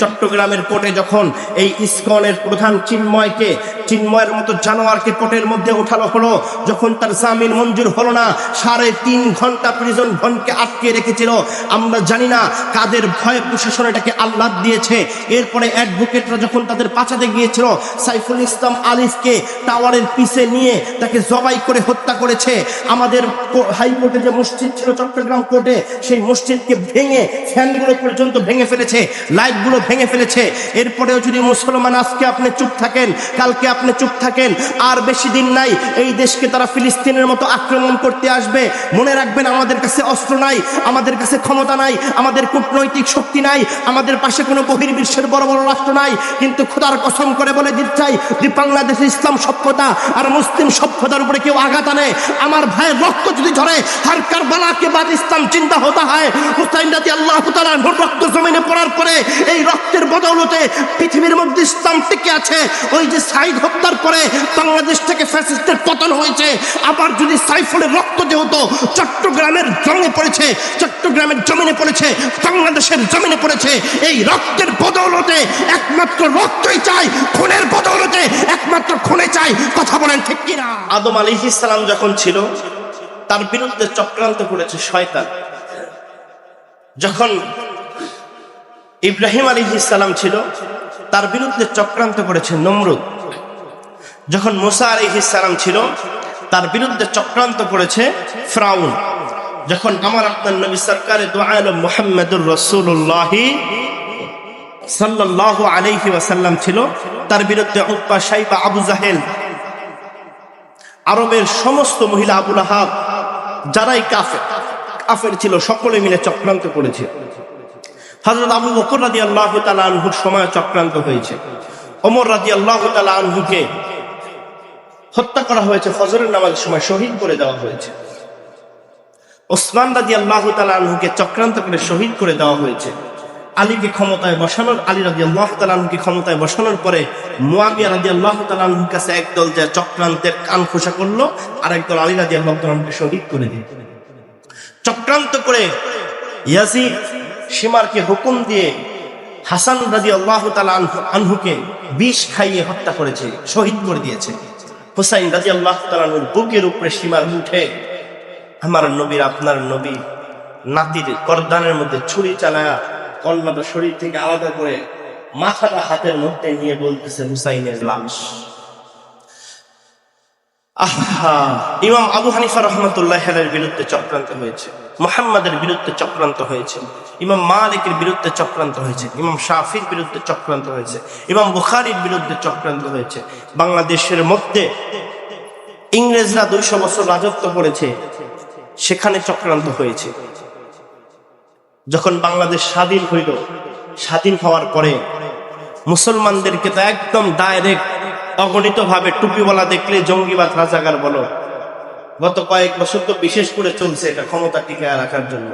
চট্টগ্রামের কোর্টে যখন এই ইস্কনের প্রধান চিন্ময়কে, চিন্ময়ের মতো জানোয়ারকে কোর্টের মধ্যে উঠানো হলো, যখন তার জামিন মঞ্জুর হলো না, সাড়ে তিন ঘণ্টা প্রিজন ভনকে আটকে রেখেছিল। আমরা জানি না কাদের ভয় প্রশাসন এটাকে আহ্লাদ দিয়েছে। এরপরে অ্যাডভোকেটরা যখন তাদের পাচাতে গিয়েছিল, সাইফুল ইসলাম আলিফকে টাওয়ারের পিছে নিয়ে তাকে জবাই করে হত্যা করেছে। আমাদের হাইকোর্টে যে মসজিদ ছিল চট্টগ্রাম কোর্টে, সেই মসজিদকে ভেঙে ফ্যানগুলো পর্যন্ত ভেঙে ফেলেছে। লাইটগুলো ভেঙে ফেলেছে। এরপরেও যদি মুসলমান আজকে আপনি চুপ থাকেন, কালকে আপনি চুপ থাকেন, আর বেশি দিন নাই, এই দেশকে তারা ফিলিস্তিনের মতো আক্রমণ করতে আসবে। মনে রাখবেন, আমাদের কাছে অস্ত্র নাই, আমাদের কাছে ক্ষমতা নাই, আমাদের কূটনৈতিক শক্তি নাই, আমাদের পাশে কোনো বহির্বিশ্বের বড় বড় রাষ্ট্র নাই। কিন্তু খোদার কসম করে বলে দিতে চাই যে বাংলাদেশে ইসলাম সভ্যতা আর মুসলিম সভ্যতার উপরে কেউ আঘাত আনে। আমার ভাইয়ের রক্ত যদি ঝরে হার কারবালাকে বাদ ইসলাম চিন্তা হতে হয়। হুসাইন রাজি আল্লাহ তাআলা রক্ত জমিনে পড়ার পরে এই রক্তের বদৌলতে পৃথিবীর মধ্যে ইসলাম টিকে আছে। ওই যে সাইদ হত্যার পরে বাংলাদেশ থেকে ফ্যাসিস্টের পতন হয়েছে। আবার যদি সাইফুলের রক্ত যেহেতু চট্টগ্রামের জমিনে পড়েছে, চট্টগ্রামের জমিনে পড়েছে, বাংলাদেশের জমিনে পড়েছে, এই রক্তের বদৌলতে একমাত্র রক্তই চাই, খুনের বদৌলতে একমাত্র খুনে চাই। কথা বলেন ঠিক কিনা? আদম আলী ইসলাম যখন ছিল, তার বিরুদ্ধে চক্রান্ত করেছে শয়তান। যখন ইব্রাহিম আলী ইসলাম ছিল, তার বিরুদ্ধে চক্রান্ত করেছে নমরুদ। যখন মুসা আলী ইসলাম ছিল, তার বিরুদ্ধে চক্রান্ত করেছে ফ্রাউন। যখন আমার আপনার নবী সরকারে দোয়াল মোহাম্মদুর রসুল্লাহি সাল্লাহ আলাইহি ওয়াসাল্লাম ছিল, তার বিরুদ্ধে উৎপা সাইবা আবু জাহেল, আরবের সমস্ত মহিলা আবুল আহাব, যারাই কাফের কাফের ছিল, সকলে মিলে চক্রান্ত করেছে। হজরত আবু বকর রাজি আল্লাহ তালা আনহুর সময় চক্রান্ত হয়েছে। অমর রাজি আল্লাহ আনহুকে হত্যা করা হয়েছে, ফজরের নামাজের সময় শহীদ করে দেওয়া হয়েছে। ওসমান রাজি আল্লাহ আনহুকে চক্রান্ত করে শহীদ করে দেওয়া হয়েছে। আলীকে ক্ষমতায় বসানোর, আলী রাজি আল্লাহ তালানহুকে ক্ষমতায় বসানোর পরে মুয়াবিয়া রাজি আল্লাহ তালানহুর কাছে একদল যে চক্রান্তের কান খোসা করল আর একদল আলী রাজি আল্লাহ তালানহুকে শহীদ করে দিল। চক্রান্ত করে ইয়াজিদ সীমারকে হুকুম দিয়ে হাসান রাজি আল্লাহ আনহুকে বিষ খাইয়ে হত্যা করেছে, শহীদ করে দিয়েছে। হুসাইন রাজি আল্লাহ তালানুর বুকের উপরে সীমার উঠে আমার নবীর, আপনার নবী নাতির করদানের মধ্যে ছুরি চালায়া কল্লাটা শরীর থেকে আলাদা করে মাথাটা হাতের মধ্যে নিয়ে বলতেছে, হুসাইনের লাশ। ইমাম আবু হানিফা রহমতুল্লাহ এর বিরুদ্ধে চক্রান্ত হয়েছে, মোহাম্মদের বিরুদ্ধে চক্রান্ত হয়েছে, ইমাম মালিকের বিরুদ্ধে চক্রান্ত হয়েছে, ইমাম শাফির বিরুদ্ধে চক্রান্ত হয়েছে, ইমাম বুখারির বিরুদ্ধে চক্রান্ত হয়েছে। বাংলাদেশের মধ্যে ইংরেজরা দুইশো বছর রাজত্ব করেছে, সেখানে চক্রান্ত হয়েছে। যখন বাংলাদেশ স্বাধীন হইল, স্বাধীন হওয়ার পরে মুসলমানদেরকে তো একদম ডাইরেক্ট অগণিত ভাবে টুপিওয়ালা দেখলে জঙ্গিবাদ রাজাকার বলো। গত কয়েক বছর তো বিশেষ করে চলছে এটা ক্ষমতা টিকায় রাখার জন্য।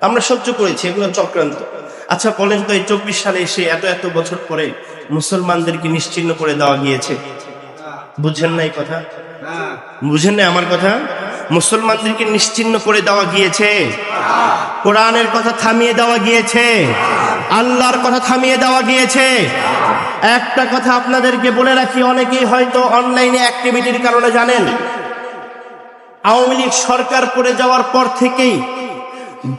আমরা সহ্য করেছি, এগুলো চক্রান্ত। আচ্ছা বলেন তো এই চব্বিশ সালে এসে এত এত বছর পরে মুসলমানদেরকে নিশ্চিন্ন করে দেওয়া গিয়েছে। বুঝেন না এই কথা? বুঝেন না আমার কথা? মুসলমানদেরকে নিশ্চিন্ন করে দেওয়া গিয়েছে। কোরআনের কথা থামিয়ে দেওয়া গিয়েছে। আল্লাহর কথা থামিয়ে দেওয়া গিয়েছে। একটা কথা আপনাদেরকে বলে রাখি, অনেকেই হয়তো অনলাইনে অ্যাক্টিভিটির কারণে জানেন, আওয়ামী লীগ সরকার পড়ে যাওয়ার পর থেকেই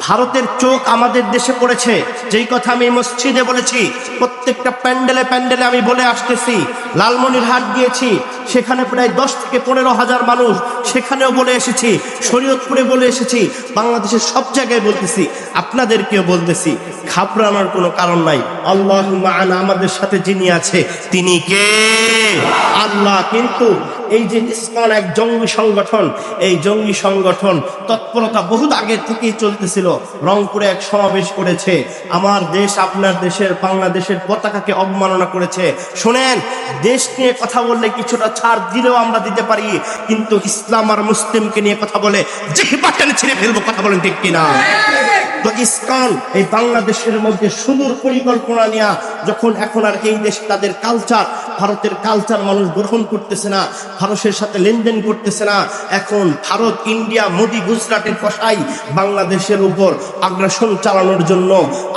ভারতের চোখ আমাদের দেশে পড়েছে। যেই কথা আমি মসজিদে বলেছি, প্রত্যেকটা প্যান্ডেলে প্যান্ডেলে আমি বলে আসতেছি লালমনির হাট গিয়েছি সেখানে প্রায় দশ থেকে পনেরো হাজার মানুষ সেখানেও বলে এসেছি, শরীয়তপুরে বলে এসেছি, বাংলাদেশের সব জায়গায় বলতেছি, আপনাদেরকেও বলতেছি, ঘাবড়ানোর কোনো কারণ নাই। আল্লাহ আনা আমাদের সাথে যিনি আছে, তিনি কে? আল্লাহ। কিন্তু এই যে ইসকন এক জঙ্গি সংগঠন, এই জঙ্গি সংগঠন তৎপরতা বহুত আগে থেকেই চলতেছিল। রংপুরে এক সমাবেশ করেছে। আমার দেশ আপনার দেশের বাংলাদেশের পতাকাকে অবমাননা করেছে। শোনেন, দেশ নিয়ে কথা বললে কিছুটা ছাড় দিলেও আমরা দিতে পারি। কিন্তু ইসলাম আর মুসলিমকে নিয়ে কথা বলে, যে বাটানে ছেড়ে ফেলব, কথা বলেন ঠিক কিনা? ইসকন এই বাংলাদেশের মধ্যে সুদূর পরিকল্পনা নেওয়া যখন এখন আর এই দেশ তাদের কালচার ভারতের কালচার মানুষ গ্রহণ করতেছে না, ভারতের সাথে লেনদেন করতেছে না, এখন ভারত, ইন্ডিয়া, মোদি, গুজরাটের কষাই বাংলাদেশের উপর আগ্রাসন চালানোর জন্য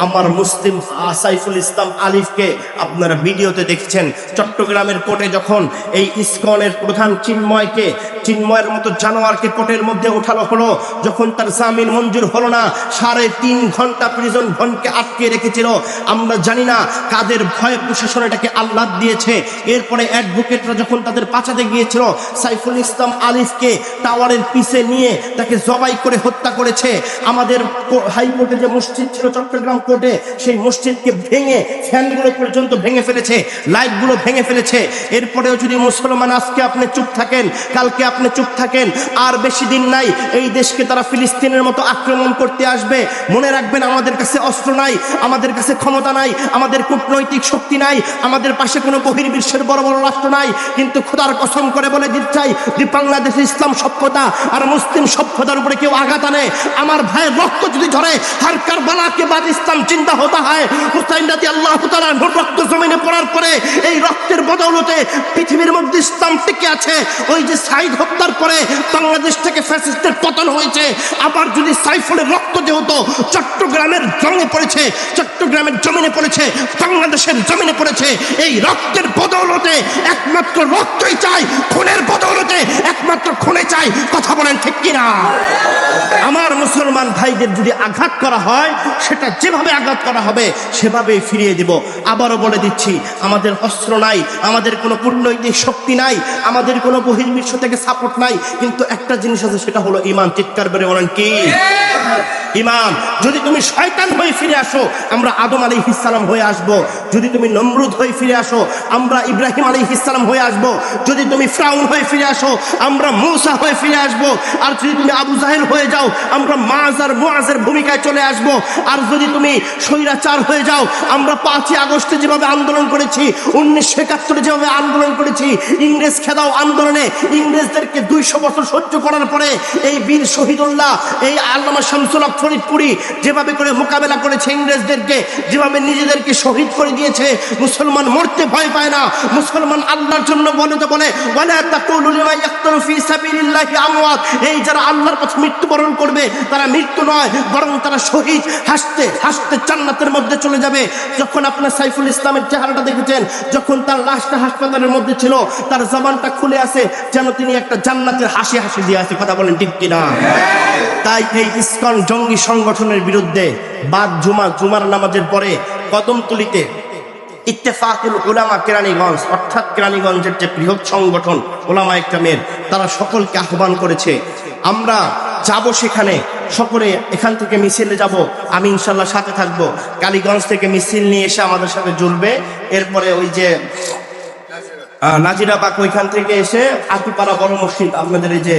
আমার মুসলিম সাইফুল ইসলাম আলিফকে আপনারা ভিডিওতে দেখছেন। চট্টগ্রামের কোর্টে যখন এই ইসকনের প্রধান চিন্ময়কে চিন্ময়ের মতো জানোয়ারকে কোর্টের মধ্যে ওঠানো হলো। যখন তার জামিন মঞ্জুর হলো না, সাড়ে তিন ঘণ্টা প্রিজন ভনকে আটকে রেখেছিল। আমরা জানি না কাদের ভয়ে প্রশাসন এটাকে আহ্লাদ দিয়েছে। এরপরে অ্যাডভোকেটরা যখন তাদের পাচাতে গিয়েছিল, সাইফুল ইসলাম আলিফকে টাওয়ারের পিছে নিয়ে তাকে জবাই করে হত্যা করেছে। আমাদের হাইকোর্টে যে মসজিদ ছিল, চট্টগ্রাম কোর্টে, সেই মসজিদকে ভেঙে ফ্যানগুলো পর্যন্ত ভেঙে ফেলেছে, লাইটগুলো ভেঙে ফেলেছে। এরপরেও যদি মুসলমান আজকে আপনি চুপ থাকেন, কালকে আপনি চুপ থাকেন, আর বেশি দিন নাই, এই দেশকে তারা ফিলিস্তিনের মতো আক্রমণ করতে আসবে। মনে রাখবেন, আমাদের কাছে অস্ত্র নাই, আমাদের কাছে ক্ষমতা নাই, আমাদের কূটনৈতিক শক্তি নাই, আমাদের পাশে কোনো বহির্বিশ্বের বড় বড় রাষ্ট্র নাই। কিন্তু খোদার কসম করে বলে দিতে চাই যে, বাংলাদেশে ইসলাম সভ্যতা আর মুসলিম সভ্যতার উপরে কেউ আঘাত আনে। আমার ভাইয়ের রক্ত যদি ঝরে, হার কারবালাকে বাদ ইসলাম চিন্তা হতে হয়। হুসাইন রাতি আল্লাহ তাআলা রক্ত জমিনে পড়ার পরে এই রক্তের বদৌলতে পৃথিবীর মধ্যে ইসলাম টিকে আছে। ওই যে সাইদ হত্যার পরে বাংলাদেশ থেকে ফ্যাসিস্টের পতন হয়েছে। আবার যদি সাইফুলের রক্ত যেহেতু চট্টগ্রামের জমিনে পড়েছে, চট্টগ্রামের জমিনে পড়েছে, বাংলাদেশের জমিনে পড়েছে, এই রক্তের বদৌলতে একমাত্র রক্তই চাই, খুনের বদৌলতে একমাত্র খুনে চাই, কথা বলেন ঠিক কিনা? আমার মুসলমান ভাইদের যদি আঘাত করা হয়, সেটা যেভাবে আঘাত করা হবে, সেভাবেই ফিরিয়ে দিব। আবারও বলে দিচ্ছি, আমাদের অস্ত্র নাই, আমাদের কোনো কূটনৈতিক শক্তি নাই, আমাদের কোনো বহির্বিশ্ব থেকে সাপোর্ট নাই কিন্তু একটা জিনিস আছে সেটা হলো ইমান চিৎকার বেড়ে বলেন কি? ইমাম, যদি তুমি শয়তান হয়ে ফিরে আসো, আমরা আদম আলী ইসালাম হয়ে আসব। যদি তুমি নমরুদ হয়ে ফিরে আসো, আমরা ইব্রাহিম আলী ইসালাম হয়ে আসব। যদি তুমি ফ্রাউন হয়ে ফিরে আসো, আমরা মৌসা হয়ে ফিরে আসব। আর যদি তুমি আবু জাহেল হয়ে যাও, আমরা মাজ আর মুআজের ভূমিকায় চলে আসব। আর যদি তুমি স্বৈরাচার হয়ে যাও, আমরা পাঁচই আগস্টে যেভাবে আন্দোলন করেছি উনিশশো একাত্তরে যেভাবে আন্দোলন করেছি, ইংরেজ খেদাও আন্দোলনে ইংরেজদেরকে দুইশো বছর সহ্য করার পরে এই বীর শহীদুল্লাহ, এই আল্লামা শামসুল ফরিদপুরি যেভাবে করে মোকাবেলা করেছে ইংরেজদেরকে, যেভাবে নিজেদেরকে শহীদ করে দিয়েছে, মুসলমান মরতে ভয় পায় না। মুসলমান আল্লাহর জন্য বলে তো বলে এই যারা আল্লাহর পথে মৃত্যুবরণ করবে, তারা মৃত্যু নয়, বরং তারা শহীদ। হাসতে হাসতে জান্নাতের মধ্যে চলে যাবে। যখন আপনার সাইফুল ইসলামের চেহারাটা দেখেছেন, যখন তার লাশটা হাসপাতালের মধ্যে ছিল, তার জবানটা খুলে আছে যেন তিনি একটা জান্নাতের হাসি হাসি দিয়ে আছে কথা বলেন ঠিক কিনা? তাই এই ইস্কন জঙ্গি সংগঠনের বিরুদ্ধে বাদ জুমা, জুমার নামাজের পরে কদমতলিতে ইত্তেফাকুল ওলামা কেরানীগঞ্জ, অর্থাৎ কেরানীগঞ্জের যে বৃহৎ সংগঠন ওলামা একরামের তারা সকলকে আহ্বান করেছে, আমরা যাব সেখানে, সকলে এখান থেকে মিছিলে যাব, আমি ইনশাল্লাহ সাথে থাকব। কালীগঞ্জ থেকে মিছিল নিয়ে এসে আমাদের সাথে জুড়বে, এরপরে ওই যে নাজিরাবাগ ওইখান থেকে এসে আকিপাড়া বড় মসজিদ, আপনাদের এই যে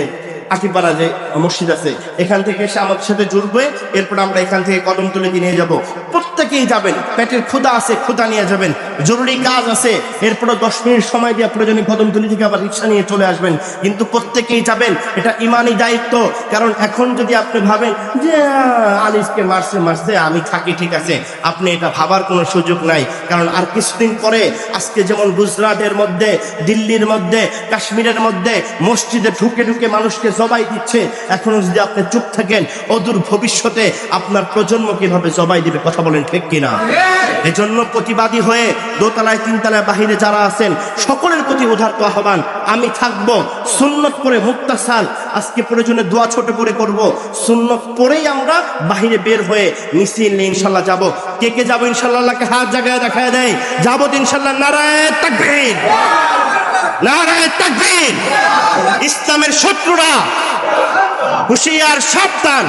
যে মসজিদ আছে এখান থেকে আমাদের সাথে জুড়বে এরপর আমরা এখান থেকে কদম তুলে নিয়ে যাব। প্রত্যেকেই যাবেন পেটের ক্ষুদা আছে ক্ষুদা নিয়ে যাবেন জরুরি কাজ আছে দশ মিনিট সময় দিয়ে প্রয়োজনে কদম থেকে আবার রিক্সা নিয়ে চলে আসবেন। কিন্তু প্রত্যেকেই যাবেন এটা ইমানি দায়িত্ব কারণ এখন যদি আপনি ভাবেন যে আহ, আলিফকে মারছে মারছে আমি থাকি ঠিক আছে আপনি এটা ভাবার কোনো সুযোগ নাই। কারণ আর কিছুদিন পরে আজকে যেমন গুজরাটের মধ্যে দিল্লির মধ্যে কাশ্মীরের মধ্যে মসজিদে ঢুকে ঢুকে মানুষকে জবাই দিচ্ছে। এখনও যদি আপনি চুপ থাকেন অদূর ভবিষ্যতে আপনার প্রজন্ম কীভাবে জবাই দিবে কথা বলেন ঠিক কিনা? এজন্য প্রতিবাদী হয়ে দোতলায় তিনতলায় বাহিরে যারা আছেন সকলের প্রতি উদার্ত আহ্বান আমি থাকব সুন্নত করে মুক্তাসাল আজকে প্রয়োজনে দোয়া ছোট করে করব সুন্নত পরেই আমরা বাহিরে বের হয়ে মিছিল নিয়ে ইনশাল্লাহ যাব। কে কে যাব ইনশাল্লাহ? আল্লাহকে হাত জায়গায় দেখা দেয়। যাব ইনশাল্লাহ নারায় তাকবীর। ইসলামের শত্রুরা, হুশিয়ার, সাবধান।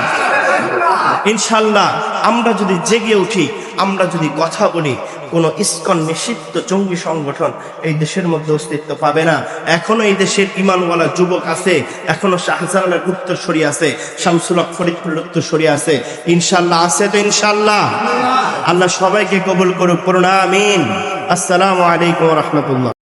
ইনশাল্লাহ, আমরা যদি জেগে উঠি, আমরা যদি কথা বলি, কোনো ইস্কন নিষিদ্ধ জঙ্গি সংগঠন এই দেশের মধ্যে অস্তিত্ব পাবে না। এখনও এই দেশের ইমানওয়ালা যুবক আছে, এখনও শাহজালালের উত্তরসরি আছে, শামসুল ফরিদপুরের উত্তরসরি আছে। ইনশাল্লাহ, আছে তো ইনশাল্লাহ। আল্লাহ সবাইকে কবুল করুক, করুন, আমিন। আসসালামু আলাইকুম রহমতুল্লাহ।